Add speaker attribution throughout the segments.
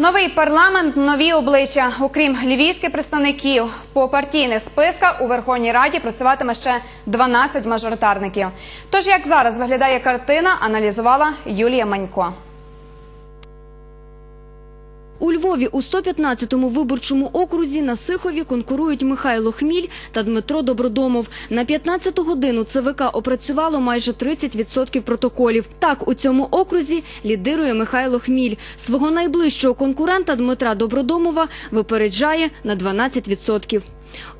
Speaker 1: Новий парламент, нові обличчя. Окрім львівських представників, по партійних списках у Верховній Раді працюватиме ще 12 мажоритарників. Тож, як зараз виглядає картина, аналізувала Юлія Манько.
Speaker 2: У Львові у 115-му виборчому окрузі на Сихові конкурують Михайло Хміль та Дмитро Добродомов. На 15-ту годину ЦВК опрацювало майже 30% протоколів. Так, у цьому окрузі лідирує Михайло Хміль. Свого найближчого конкурента Дмитра Добродомова випереджає на 12%.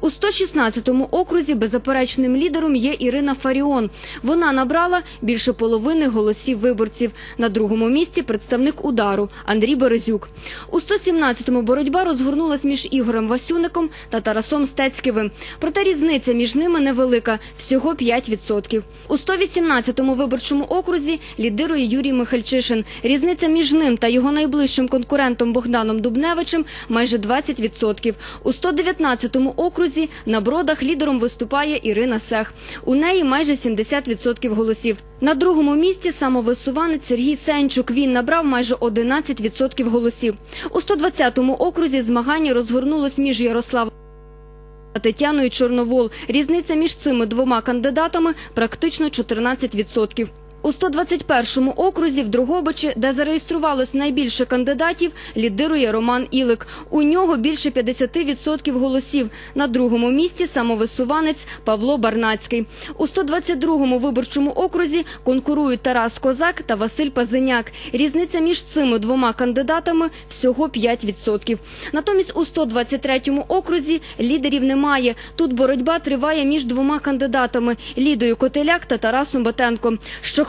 Speaker 2: У 116-му окрузі беззаперечним лідером є Ірина Фаріон. Вона набрала більше половини голосів виборців. На другому місці представник удару Андрій Березюк. У 117-му боротьба розгорнулась між Ігорем Васюником та Тарасом Стецьківим. Проте різниця між ними невелика – всього 5%. У 118-му виборчому окрузі лідирує Юрій Михальчишин. Різниця між ним та його найближчим конкурентом Богданом Дубневичем майже 20%. У 119-му окрузі на бродах лідером виступає Ірина Сех. У неї майже 70% голосів. На другому місці самовисуванець Сергій Сенчук. Він набрав майже 11% голосів. У 120-му окрузі змагання розгорнулось між Ярославом та Тетяною Чорновол. Різниця між цими двома кандидатами практично 14%. У 121-му окрузі в Дрогобичі, де зареєструвалось найбільше кандидатів, лідирує Роман Ілик. У нього більше 50% голосів. На другому місці самовисуванець Павло Барнацький. У 122-му виборчому окрузі конкурують Тарас Козак та Василь Пазиняк. Різниця між цими двома кандидатами всього 5%. Натомість у 123-му окрузі лідерів немає. Тут боротьба триває між двома кандидатами – Лідою Котеляк та Тарасом Батенко.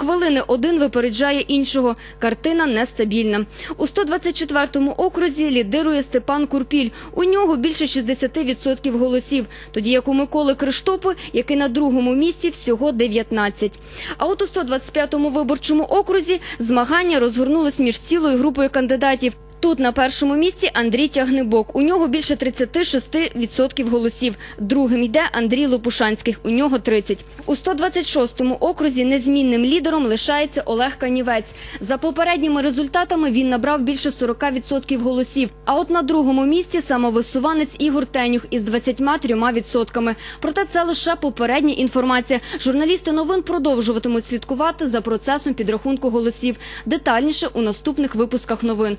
Speaker 2: Щохвилини один випереджає іншого. Картина нестабільна. У 124-му окрузі лідирує Степан Курпіль. У нього більше 60% голосів, тоді як у Миколи Криштопи, який на другому місці всього 19. А от у 125-му виборчому окрузі змагання розгорнулись між цілою групою кандидатів. Тут на першому місці Андрій Тягнебок. У нього більше 36% голосів. Другим йде Андрій Лопушанський. У нього 30. У 126-му окрузі незмінним лідером лишається Олег Канівець. За попередніми результатами він набрав більше 40% голосів. А от на другому місці самовисуванець Ігор Тенюх із 23%. Проте це лише попередня інформація. Журналісти новин продовжуватимуть слідкувати за процесом підрахунку голосів. Детальніше у наступних випусках новин.